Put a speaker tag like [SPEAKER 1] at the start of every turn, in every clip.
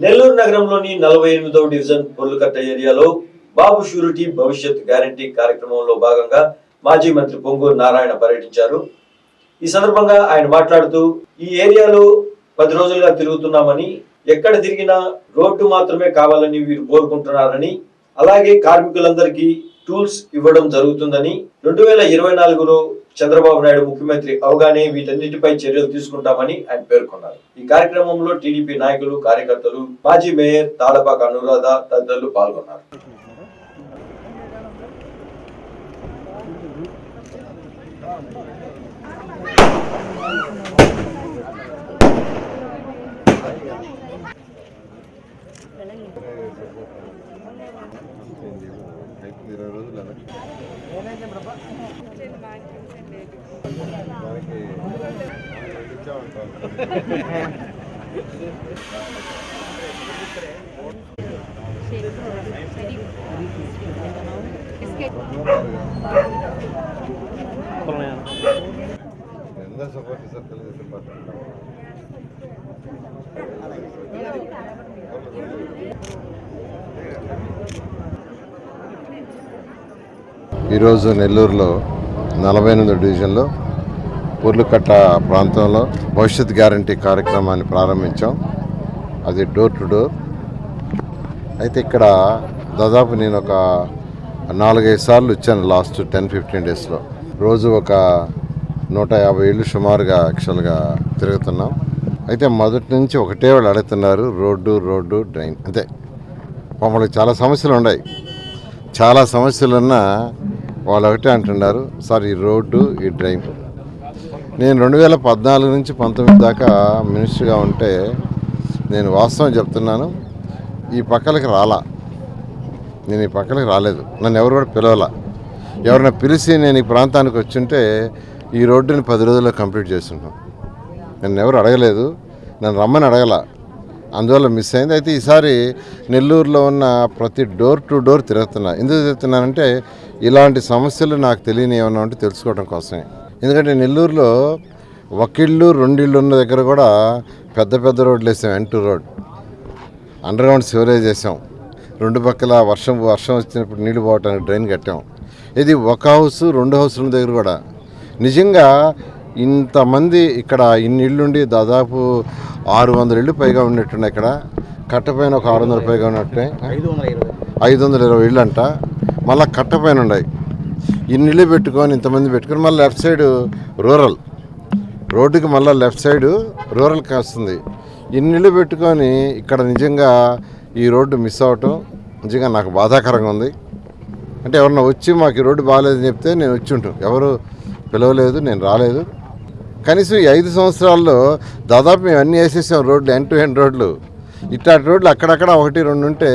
[SPEAKER 1] నెల్లూరు నగరంలోని నలభై ఎనిమిదవ డివిజన్ పొర్లుకట్ట ఏరియాలో బాబు షూరిటీ భవిష్యత్ గ్యారంటీ కార్యక్రమంలో భాగంగా మాజీ మంత్రి పొంగూరు నారాయణ పర్యటించారు. ఈ సందర్భంగా ఆయన మాట్లాడుతూ ఈ ఏరియాలో పది రోజులుగా తిరుగుతున్నామని ఎక్కడ తిరిగినా రోడ్డు మాత్రమే కావాలని వీరు కోరుకుంటున్నారని అలాగే కార్మికులందరికీ టూల్స్ ఇవ్వడం జరుగుతుందని రెండు వేల ఇరవై నాలుగులో చంద్రబాబు నాయుడు ముఖ్యమంత్రి అవగానే వీటన్నిటిపై చర్యలు తీసుకుంటామని ఆయన పేర్కొన్నారు. ఈ కార్యక్రమంలో టీడీపీ నాయకులు కార్యకర్తలు మాజీ మేయర్ తాళపాక అనురాధ తదితరులు పాల్గొన్నారు.
[SPEAKER 2] ఇరవై రోజులు అలా. దానికి ఇచ్చామంటారు. ఎంత సపోర్ట్ సార్ తెలుగుదేశం పార్టీ ఈరోజు నెల్లూరులో నలభై ఎనిమిది డివిజన్లో పుర్లుకట్ట ప్రాంతంలో భవిష్యత్ గ్యారంటీ కార్యక్రమాన్ని ప్రారంభించాం. అది డోర్ టు డోర్. అయితే ఇక్కడ దాదాపు నేను ఒక నాలుగైదు సార్లు వచ్చాను లాస్ట్ టెన్ ఫిఫ్టీన్ డేస్లో. రోజు ఒక నూట యాభై ఏళ్ళు సుమారుగా యాక్చువల్గా తిరుగుతున్నాం. అయితే మొదటి నుంచి ఒకటే వాళ్ళు అడుగుతున్నారు రోడ్డు రోడ్డు డ్రైన్. అంతే. మమ్మల్ని చాలా సమస్యలు ఉన్నాయి. చాలా సమస్యలున్నా వాళ్ళు ఒకటే అంటున్నారు సార్ ఈ రోడ్డు ఈ డ్రైన్. నేను రెండు వేల పద్నాలుగు నుంచి పంతొమ్మిది దాకా మినిస్టర్గా ఉంటే నేను వాస్తవం చెప్తున్నాను ఈ పక్కలకి రాలా. నేను ఈ పక్కలకి రాలేదు. నన్ను ఎవరు కూడా పిలవలా. ఎవరైనా పిలిచి నేను ఈ ప్రాంతానికి వచ్చుంటే ఈ రోడ్డుని పది రోజుల్లో కంప్లీట్ చేస్తున్నాం నన్ను ఎవరు అడగలేదు. నన్ను రమ్మని అడగల. అందువల్ల మిస్ అయింది. అయితే ఈసారి నెల్లూరులో ఉన్న ప్రతి డోర్ టు డోర్ తిరుగుతున్నా. ఎందుకు తిరుగుతున్నానంటే ఇలాంటి సమస్యలు నాకు తెలియని ఏమన్నా ఉంటే తెలుసుకోవడం కోసమే. ఎందుకంటే నెల్లూరులో ఒకిళ్ళు రెండిళ్ళు ఉన్న దగ్గర కూడా పెద్ద పెద్ద రోడ్లు వేసాం N two road. Underground sewerage చేసాం రెండు పక్కల వర్షం వర్షం వచ్చినప్పుడు నీళ్ళు పోవటానికి డ్రైన్ కట్టాం. ఇది ఒక హౌస్ రెండు హౌస్ల దగ్గర కూడా. నిజంగా ఇంతమంది ఇక్కడ ఇన్ని ఇళ్ళుండి దాదాపు ఆరు వందల ఇళ్ళు పైగా ఉన్నట్టున్నాయి ఇక్కడ. కట్టపైన ఒక ఆరు వందల పైగా ఉన్నట్టున్నాయి. ఐదు వందల ఇరవై ఇళ్ళు అంట మళ్ళీ కట్టపైన ఉన్నాయి ఇన్ని ఇళ్ళు పెట్టుకొని ఇంతమంది పెట్టుకొని మళ్ళీ లెఫ్ట్ సైడ్ రూరల్. రోడ్డుకి మళ్ళీ లెఫ్ట్ సైడ్ రూరల్ కాస్తుంది. ఇన్ని ఇళ్ళు పెట్టుకొని ఇక్కడ నిజంగా ఈ రోడ్డు మిస్ అవటం నిజంగా నాకు బాధాకరంగా ఉంది. అంటే ఎవరన్నా వచ్చి మాకు ఈ రోడ్డు బాగాలేదని చెప్తే నేను వచ్చి ఉంటాను. ఎవరు పిలవలేదు నేను రాలేదు. కనీసం ఈ ఐదు సంవత్సరాల్లో దాదాపు మేము అన్నీ వేసేసాం రోడ్లు ఎండ్ టు ఎండ్ రోడ్లు. ఇట్లాంటి రోడ్లు అక్కడక్కడ ఒకటి రెండు ఉంటే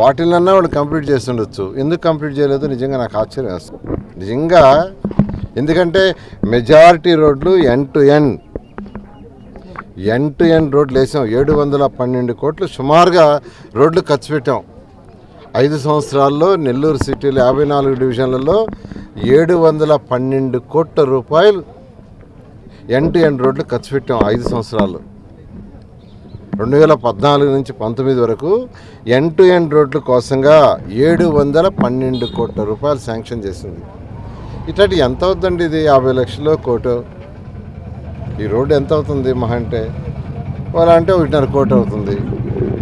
[SPEAKER 2] వాటిలన్నా వాళ్ళు కంప్లీట్ చేస్తుండొచ్చు. ఎందుకు కంప్లీట్ చేయలేదు? నిజంగా నాకు ఆశ్చర్యం వేస్తుంది. నిజంగా ఎందుకంటే మెజారిటీ రోడ్లు ఎన్ టు ఎన్ ఎన్ టు ఎన్ రోడ్లు వేసాం. ఏడు వందల పన్నెండు కోట్లు సుమారుగా రోడ్లు ఖర్చు పెట్టాం. ఐదు సంవత్సరాల్లో నెల్లూరు సిటీలో యాభై నాలుగు డివిజన్లలో ఏడు వందల పన్నెండు కోట్ల రూపాయలు ఎండ్ టు ఎండ్ రోడ్లు ఖర్చు పెట్టాం ఐదు సంవత్సరాలు. రెండు వేల పద్నాలుగు నుంచి పంతొమ్మిది వరకు ఎండ్ టు ఎండ్ రోడ్ల కోసంగా ఏడు వందల పన్నెండు కోట్ల రూపాయలు శాంక్షన్ చేసింది. ఇట్లాంటి ఎంత అవుతుందండి ఇది? యాభై లక్షలు కోటు. ఈ రోడ్డు ఎంత అవుతుంది మహా అంటే? వాళ్ళ అంటే ఒకటిన్నర కోటి అవుతుంది.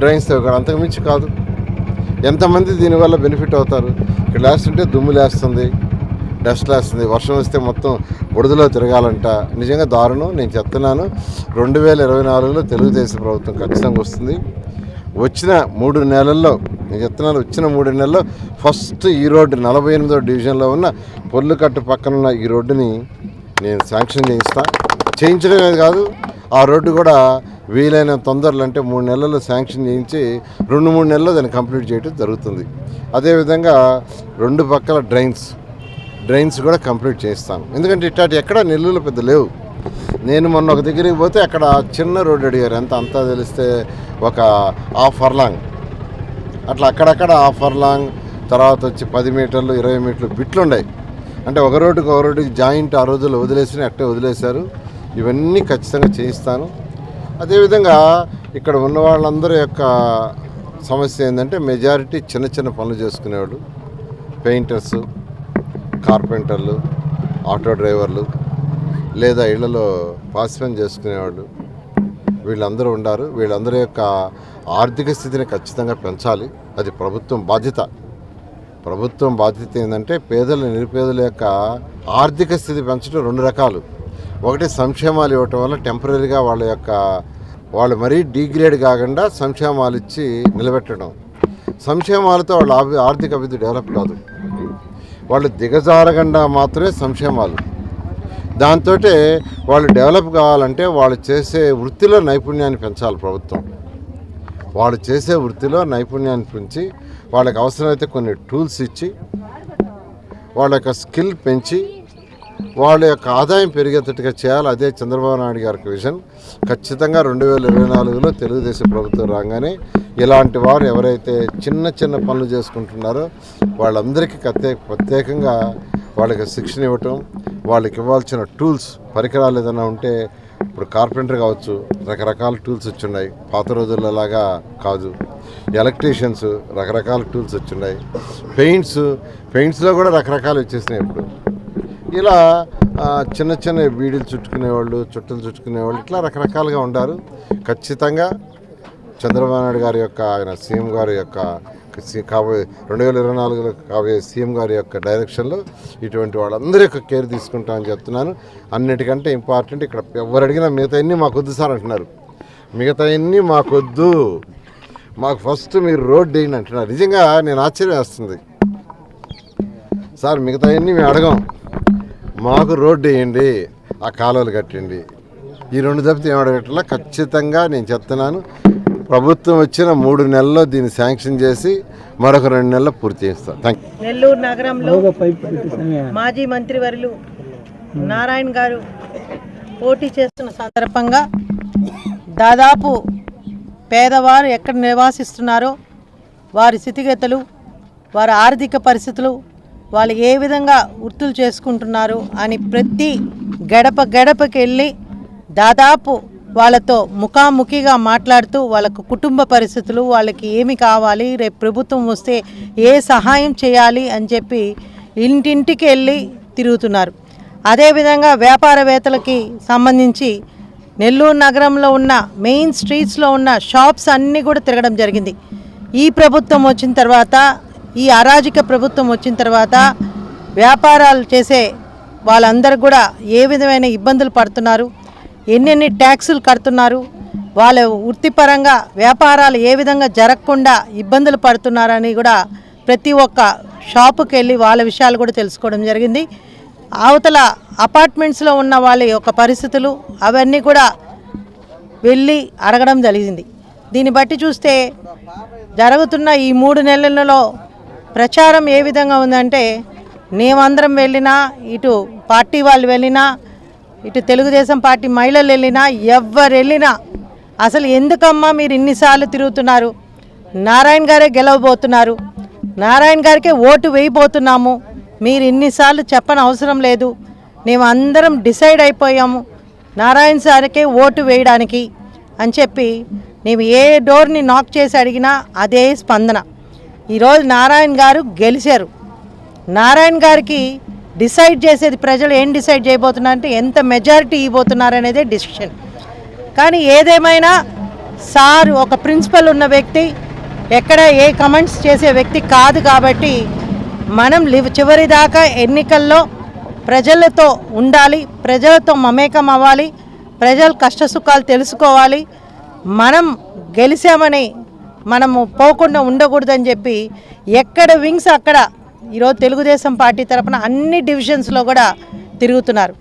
[SPEAKER 2] డ్రైన్స్ అంతకు మించి కాదు. ఎంతమంది దీనివల్ల బెనిఫిట్ అవుతారు? ఇక్కడ లేస్తుంటే దుమ్ము లేస్తుంది. డస్ట్ లేస్తుంది వర్షం వస్తే మొత్తం బుడదలో తిరగాలంట. నిజంగా దారుణం. నేను చెప్తున్నాను. రెండు వేల ఇరవై నాలుగులో తెలుగుదేశం ప్రభుత్వం ఖచ్చితంగా వస్తుంది. వచ్చిన మూడు నెలల్లో నేను చెప్తున్నాను వచ్చిన మూడు నెలల్లో ఫస్ట్ ఈ రోడ్డు నలభై ఎనిమిదో డివిజన్లో ఉన్న పొల్లుకట్టు పక్కన ఉన్న ఈ రోడ్డుని నేను శాంక్షన్ చేయిస్తా. చేయించడమే కాదు ఆ రోడ్డు కూడా వీలైన తొందరలు అంటే మూడు నెలల్లో శాంక్షన్ చేయించి రెండు మూడు నెలల్లో దాన్ని కంప్లీట్ చేయడం జరుగుతుంది. అదేవిధంగా రెండు పక్కల డ్రైన్స్ డ్రైన్స్ కూడా కంప్లీట్ చేస్తాను. ఎందుకంటే ఇట్లాంటి ఎక్కడ నెల్లూరు పెద్ద లేవు. నేను మొన్న ఒక దగ్గరికి పోతే అక్కడ చిన్న రోడ్డు అడిగారు. ఎంత అంతా తెలిస్తే ఒక హాఫ్ ఫర్లాంగ్ అట్లా అక్కడక్కడ హాఫ్ ఫర్లాంగ్ తర్వాత వచ్చి పది మీటర్లు ఇరవై మీటర్లు బిట్లు ఉన్నాయి. అంటే ఒక రోడ్డుకి ఒక రోడ్డుకి జాయింట్ ఆ రోజుల్లో వదిలేసి అట్టే వదిలేశారు. ఇవన్నీ ఖచ్చితంగా చేయిస్తాను. అదేవిధంగా ఇక్కడ ఉన్న వాళ్ళందరి యొక్క సమస్య ఏంటంటే మెజారిటీ చిన్న చిన్న పనులు చేసుకునేవాళ్ళు. పెయింటర్స్ కార్పెంటర్లు ఆటో డ్రైవర్లు లేదా ఇళ్ళలో పాసిపని చేసుకునేవాళ్ళు. వీళ్ళందరూ ఉండారు. వీళ్ళందరి యొక్క ఆర్థిక స్థితిని ఖచ్చితంగా పెంచాలి. అది ప్రభుత్వం బాధ్యత. ప్రభుత్వం బాధ్యత ఏంటంటే పేదల నిరుపేదల యొక్క ఆర్థిక స్థితి పెంచడం రెండు రకాలు. ఒకటి సంక్షేమాలు ఇవ్వటం వల్ల టెంపరీగా వాళ్ళ యొక్క వాళ్ళు మరీ డిగ్రేడ్ కాకుండా సంక్షేమాలు ఇచ్చి నిలబెట్టడం. సంక్షేమాలతో వాళ్ళ ఆర్థిక అభివృద్ధి డెవలప్ కాదు. వాళ్ళు దిగజారకుండా మాత్రమే సంక్షేమాలు దాంతో వాళ్ళు డెవలప్ కావాలంటే వాళ్ళు చేసే వృత్తిలో నైపుణ్యాన్ని పెంచాలి ప్రభుత్వం. వాళ్ళు చేసే వృత్తిలో నైపుణ్యాన్ని పెంచి వాళ్ళకి అవసరమైతే కొన్ని టూల్స్ ఇచ్చి వాళ్ళ యొక్క స్కిల్ పెంచి వాళ్ళ యొక్క ఆదాయం పెరిగేటట్టుగా చేయాలి. అదే చంద్రబాబు నాయుడు గారికి విజన్. ఖచ్చితంగా రెండు వేల ఇరవై నాలుగులో తెలుగుదేశం ప్రభుత్వం రాగానే ఇలాంటి వారు ఎవరైతే చిన్న చిన్న పనులు చేసుకుంటున్నారో వాళ్ళందరికీ ప్రత్యేక ప్రత్యేకంగా వాళ్ళకి శిక్షణ ఇవ్వటం వాళ్ళకి ఇవ్వాల్సిన టూల్స్ పరికరాలు ఏదైనా ఉంటే ఇప్పుడు కార్పెంటర్ కావచ్చు రకరకాల టూల్స్ వచ్చున్నాయి. పాత రోజుల్లో లాగా కాదు. ఎలక్ట్రీషియన్స్ రకరకాల టూల్స్ వచ్చున్నాయి. పెయింట్స్ పెయింట్స్లో కూడా రకరకాలు వచ్చేసినాయి ఇప్పుడు. ఇలా చిన్న చిన్న బీడీలు చుట్టుకునేవాళ్ళు చుట్టలు చుట్టుకునేవాళ్ళు ఇట్లా రకరకాలుగా ఉండారు. ఖచ్చితంగా చంద్రబాబు నాయుడు గారి యొక్క ఆయన సీఎం గారి యొక్క కాబోయే రెండు వేల ఇరవై నాలుగులో కాబోయే సీఎం గారి యొక్క డైరెక్షన్లో ఇటువంటి వాళ్ళందరి యొక్క కేర్ తీసుకుంటామని చెప్తున్నాను. అన్నిటికంటే ఇంపార్టెంట్ ఇక్కడ ఎవరు అడిగినా మిగతా అన్నీ మాకొద్దు సార్ అంటున్నారు. మిగతా అన్నీ మాకొద్దు మాకు ఫస్ట్ మీరు రోడ్ వేయండి అంటున్నారు. నిజంగా నేను ఆశ్చర్యం వేస్తుంది సార్ మిగతా అన్నీ మేము అడగం. మాకు రోడ్డు వేయండి ఆ కాలువలు కట్టండి. ఈ రెండు తప్పితే ఏం అడగట్లా? ఖచ్చితంగా నేను చెప్తున్నాను. ప్రభుత్వం వచ్చిన మూడు నెలల్లో దీన్ని శాంక్షన్ చేసి మరొక రెండు నెలల్లో పూర్తి చేస్తాం. థ్యాంక్ యూ
[SPEAKER 3] నెల్లూరు నగరంలో మాజీ మంత్రివర్యులు నారాయణ గారు పోటీ చేస్తున్న సందర్భంగా దాదాపు పేదవారు ఎక్కడ నివాసిస్తున్నారో వారి స్థితిగతులు వారి ఆర్థిక పరిస్థితులు వాళ్ళు ఏ విధంగా వృత్తులు చేసుకుంటున్నారు అని ప్రతి గడప గడపకి వెళ్ళి దాదాపు వాళ్ళతో ముఖాముఖిగా మాట్లాడుతూ వాళ్ళకు కుటుంబ పరిస్థితులు వాళ్ళకి ఏమి కావాలి రేపు ప్రభుత్వం వస్తే ఏ సహాయం చేయాలి అని చెప్పి ఇంటింటికి వెళ్ళి తిరుగుతున్నారు. అదేవిధంగా వ్యాపారవేత్తలకి సంబంధించి నెల్లూరు నగరంలో ఉన్న మెయిన్ స్ట్రీట్స్లో ఉన్న షాప్స్ అన్నీ కూడా తిరగడం జరిగింది. ఈ ప్రభుత్వం వచ్చిన తర్వాత ఈ అరాజక ప్రభుత్వం వచ్చిన తర్వాత వ్యాపారాలు చేసే వాళ్ళందరూ కూడా ఏ విధమైన ఇబ్బందులు పడుతున్నారు? ఎన్నెన్ని ట్యాక్సులు కడుతున్నారు? వాళ్ళ వృత్తిపరంగా వ్యాపారాలు ఏ విధంగా జరగకుండా ఇబ్బందులు పడుతున్నారని కూడా ప్రతి ఒక్క షాపుకి వెళ్ళి వాళ్ళ విషయాలు కూడా తెలుసుకోవడం జరిగింది. అవతల అపార్ట్మెంట్స్లో ఉన్న వాళ్ళ యొక్క పరిస్థితులు అవన్నీ కూడా వెళ్ళి అడగడం జరిగింది. దీన్ని బట్టి చూస్తే జరుగుతున్న ఈ మూడు నెలలలో ప్రచారం ఏ విధంగా ఉందంటే మేమందరం వెళ్ళినా ఇటు పార్టీ వాళ్ళు వెళ్ళినా ఇటు తెలుగుదేశం పార్టీ మహిళలు వెళ్ళినా ఎవరు వెళ్ళినా అసలు ఎందుకమ్మా మీరు ఇన్నిసార్లు తిరుగుతున్నారు? నారాయణ గారే గెలవబోతున్నారు. నారాయణ గారికే ఓటు వేయబోతున్నాము. మీరు ఇన్నిసార్లు చెప్పని అవసరం లేదు. మేము అందరం డిసైడ్ అయిపోయాము. నారాయణ సార్కే ఓటు వేయడానికి అని చెప్పి మేము ఏ డోర్ని నాక్ చేసి అడిగినా అదే స్పందన. ఈరోజు నారాయణ గారు గెలిచారు. నారాయణ గారికి డిసైడ్ చేసేది ప్రజలు ఏం డిసైడ్ చేయబోతున్నారంటే ఎంత మెజారిటీ ఇవ్వబోతున్నారు అనేదే డిసిషన్. కానీ ఏదేమైనా సార్ ఒక ప్రిన్సిపల్ ఉన్న వ్యక్తి ఎక్కడ ఏ కమెంట్స్ చేసే వ్యక్తి కాదు కాబట్టి మనం లివ్ చివరి దాకా ఎన్నికల్లో ప్రజలతో ఉండాలి ప్రజలతో మమేకం అవ్వాలి ప్రజల కష్టసుఖాలు తెలుసుకోవాలి మనం గెలిచామని మనము పోకుండా ఉండకూడదని చెప్పి ఎక్కడ వింగ్స్ అక్కడ ఈరోజు తెలుగుదేశం పార్టీ తరఫున అన్ని డివిజన్స్లో కూడా తిరుగుతున్నారు.